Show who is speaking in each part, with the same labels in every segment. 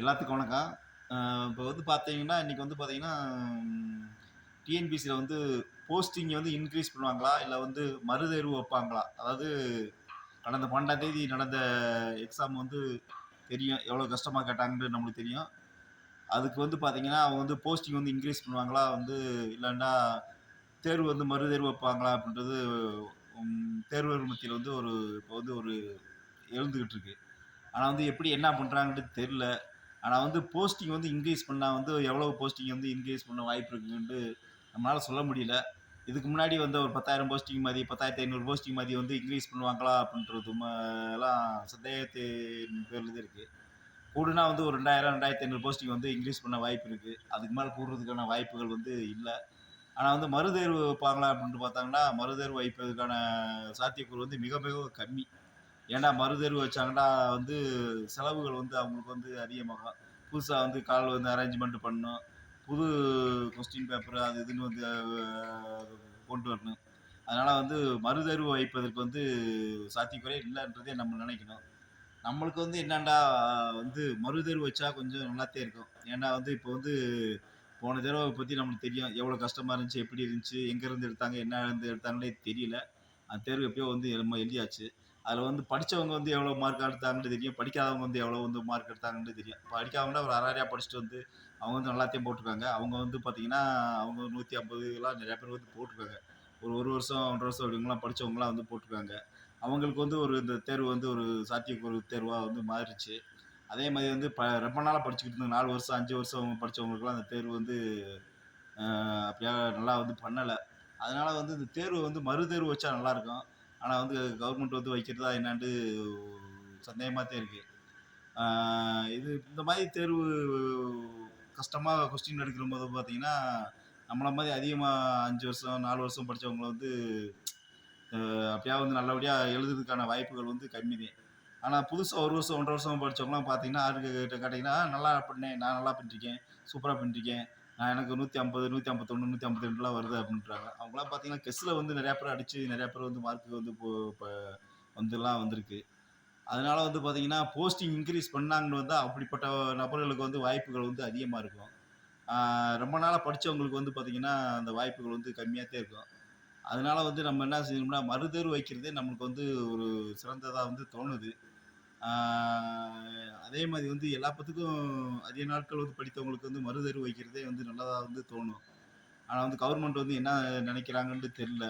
Speaker 1: எல்லாத்துக்கும் வணக்கம். இப்போ வந்து பார்த்தீங்கன்னா இன்றைக்கி வந்து பார்த்தீங்கன்னா டிஎன்பிசியில் வந்து போஸ்டிங் வந்து இன்க்ரீஸ் பண்ணுவாங்களா? இல்லை வந்து மறுதேர்வு வைப்பாங்களா? அதாவது கடந்த பன்னெண்டாம் தேதி நடந்த எக்ஸாம் வந்து தெரியும். எவ்வளோ கஷ்டமாக கேட்டாங்கன்னு நம்மளுக்கு தெரியும். அதுக்கு வந்து பார்த்தீங்கன்னா அவங்க வந்து போஸ்டிங் வந்து இன்க்ரீஸ் பண்ணுவாங்களா? வந்து இல்லைன்னா தேர்வு வந்து மறுதேர்வு வைப்பாங்களா? அப்படின்றது தேர்வர் மத்தியில் வந்து ஒரு இப்போ வந்து ஒரு எழுந்துக்கிட்டு இருக்கு. ஆனால் வந்து எப்படி என்ன பண்ணுறாங்கன்ட்டு தெரில ஆனால் வந்து போஸ்டிங் வந்து இன்க்ரீஸ் பண்ணால் வந்து எவ்வளோ போஸ்டிங் வந்து இன்க்ரீஸ் பண்ண வாய்ப்பு இருக்குன்ட்டு நம்மளால் சொல்ல முடியல. இதுக்கு முன்னாடி வந்து ஒரு பத்தாயிரம் போஸ்டிங் மாதிரி பத்தாயிரத்தி ஐநூறு போஸ்டிங் மாதிரி வந்து இன்க்ரீஸ் பண்ணுவாங்களா அப்படின்றது எல்லாம் சந்தேகத்தின் பேரில் தான் இருக்குது கூடுனா வந்து ஒரு ரெண்டாயிரம் ரெண்டாயிரத்தி ஐநூறு போஸ்டிங் வந்து இன்க்ரீஸ் பண்ண வாய்ப்பு இருக்குது அதுக்கு மேலே கூடுறதுக்கான வாய்ப்புகள் வந்து இல்லை. ஆனால் வந்து மறுதேர்வு வைப்பாங்களா அப்படின்ட்டு பார்த்தாங்கன்னா மறுதேர்வு வைப்பதற்கான சாத்தியக்கூறு வந்து மிக மிக கம்மி. ஏன்னா மறுதேர்வு வச்சாங்கன்னா வந்து செலவுகள் வந்து அவங்களுக்கு வந்து அதிகமாகும் புதுசாக வந்து கால் வந்து அரேஞ்ச்மெண்ட் பண்ணணும். புது கொஸ்டின் பேப்பர் அது இதுன்னு வந்து கொண்டு வரணும். அதனால் வந்து மறுதேர்வு வைப்பதற்கு வந்து சாத்தியக்குறை இல்லைன்றதே நம்ம நினைக்கணும். நம்மளுக்கு வந்து என்னண்டா வந்து மறுதேர்வு வச்சா கொஞ்சம் நல்லாத்தே இருக்கும். ஏன்னா வந்து இப்போ வந்து போன தடவை பற்றி நம்மளுக்கு தெரியும். எவ்வளோ கஷ்டமாக இருந்துச்சு எப்படி இருந்துச்சு எங்கேருந்து எடுத்தாங்க என்ன இருந்து எடுத்தாங்களே தெரியல. அந்த தேர்வு எப்பயோ வந்து நம்ம எழுதியாச்சு. அதில் வந்து படித்தவங்க வந்து எவ்வளோ மார்க் எடுத்தாங்கன்னு தெரியும். படிக்காதவங்க வந்து எவ்வளோ வந்து மார்க் எடுத்தாங்கன்னு தெரியும். படிக்காதவங்க ஒரு அராரியாக படிச்சுட்டு வந்து அவங்க வந்து நல்லாத்தையும் போட்டிருக்காங்க. அவங்க வந்து பார்த்தீங்கன்னா அவங்க நூற்றி ஐம்பதுலாம் நிறையா பேர் வந்து போட்டிருக்காங்க. ஒரு ஒரு வருஷம் ஒன்றரை வருஷம் அப்படிங்கலாம் படித்தவங்களாம் வந்து போட்டிருக்காங்க. அவங்களுக்கு வந்து ஒரு இந்த தேர்வு வந்து ஒரு சாத்தியக்கூறு தேர்வாக வந்து மாறிடுச்சு. அதே மாதிரி வந்து ப ரொம்ப நாளாக படிச்சுக்கிட்டு இருந்த நாலு வருஷம் அஞ்சு வருஷம் படித்தவங்களுக்குலாம் அந்த தேர்வு வந்து அப்படியா நல்லா வந்து பண்ணலை. அதனால் வந்து இந்த தேர்வு வந்து மறு தேர்வு வச்சா நல்லாயிருக்கும் ஆனால் வந்து கவர்மெண்ட் வந்து வைக்கிறதா என்னான்ட்டு சந்தேகமாக தான் இருக்குது இது இந்த மாதிரி தேர்வு கஷ்டமாக கொஸ்டின் எடுக்கிற போது பார்த்தீங்கன்னா நம்மளை மாதிரி அதிகமாக அஞ்சு வருஷம் நாலு வருஷம் படித்தவங்களை வந்து அப்படியா வந்து நல்லபடியாக எழுதுறதுக்கான வாய்ப்புகள் வந்து கம்மி தான் ஆனால் புதுசாக ஒரு வருஷம் ஒன்றரை வருஷம் படித்தவங்களாம் பார்த்தீங்கன்னா யாருக்கு கேட்டிங்கன்னா நல்லா பண்ணேன் நான் நல்லா பண்ணிருக்கேன் சூப்பராக பண்ணிருக்கேன் நான் எனக்கு நூற்றி ஐம்பது நூற்றி ஐம்பத்தொன்று நூற்றி ஐம்பத்தி ரெண்டுலாம் வருது அப்படின்றாங்க. அவங்களாம் பார்த்தீங்கன்னா கெஸ்ஸில் வந்து நிறையா பேர் அடித்து நிறையா பேர் வந்து மார்க்கு வந்து இப்போ வந்துலாம் வந்திருக்கு. அதனால வந்து பார்த்தீங்கன்னா போஸ்டிங் இன்க்ரீஸ் பண்ணாங்கன்னு வந்தால் அப்படிப்பட்ட நபர்களுக்கு வந்து வாய்ப்புகள் வந்து அதிகமாக இருக்கும். ரொம்ப நாளாக படித்தவங்களுக்கு வந்து பார்த்தீங்கன்னா அந்த வாய்ப்புகள் வந்து கம்மியாக தான் இருக்கும். அதனால வந்து நம்ம என்ன செய்யணும்னா மறுதேர்வு வைக்கிறதே நம்மளுக்கு வந்து ஒரு சிறந்ததாக வந்து தோணுது. அதே மாதிரி வந்து எல்லா பத்துக்கும் அதிக நாட்கள் வந்து படித்தவங்களுக்கு வந்து மறுதேர்வு வைக்கிறதே வந்து நல்லதாக வந்து தோணும். ஆனால் வந்து கவர்மெண்ட் வந்து என்ன நினைக்கிறாங்கன்னு தெரில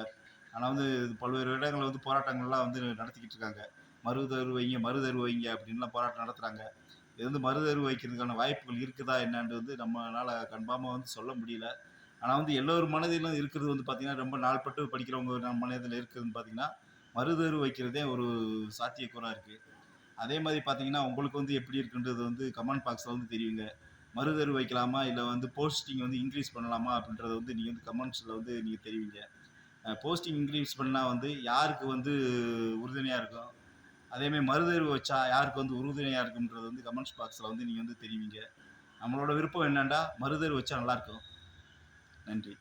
Speaker 1: ஆனால் வந்து பல்வேறு இடங்களில் வந்து போராட்டங்கள்லாம் வந்து நடத்திக்கிட்டு இருக்காங்க. மறுதேர்வு வைங்க மறுதேர்வு வைங்க அப்படின்லாம் போராட்டம் நடத்துகிறாங்க இது வந்து மறுதேர்வு வைக்கிறதுக்கான வாய்ப்புகள் இருக்குதா என்னன்னு வந்து நம்மளால் கன்ஃபார்மாக வந்து சொல்ல முடியல. ஆனால் வந்து எல்லோரும் மனதிலும் இருக்கிறது வந்து பார்த்திங்கன்னா ரொம்ப நாள்பட்டு படிக்கிறவங்க நம்ம மனதில் இருக்குதுன்னு பார்த்தீங்கன்னா மறுதேர்வு வைக்கிறதே ஒரு சாத்தியக்கூறாக இருக்குது அதே மாதிரி பார்த்தீங்கன்னா உங்களுக்கு வந்து எப்படி இருக்குன்றது வந்து கமெண்ட் பாக்ஸில் வந்து தெரியுங்க. மறுதேர்வு வைக்கலாமா? இல்லை வந்து போஸ்டிங் வந்து இன்க்ரீஸ் பண்ணலாமா? அப்படின்றத வந்து நீங்கள் வந்து கமெண்ட்ஸில் வந்து நீங்கள் தெரிவிங்க. போஸ்டிங் இன்க்ரீஸ் பண்ணால் வந்து யாருக்கு வந்து உறுதுணையாக இருக்கும்? அதேமாதிரி மறுதேர்வு வச்சா யாருக்கு வந்து உறுதுணையாக இருக்குன்றது வந்து கமெண்ட்ஸ் பாக்ஸில் வந்து நீங்கள் வந்து தெரிவிங்க. நம்மளோட விருப்பம் என்னென்னா மறுதேர்வு வச்சா நல்லாயிருக்கும் நன்றி.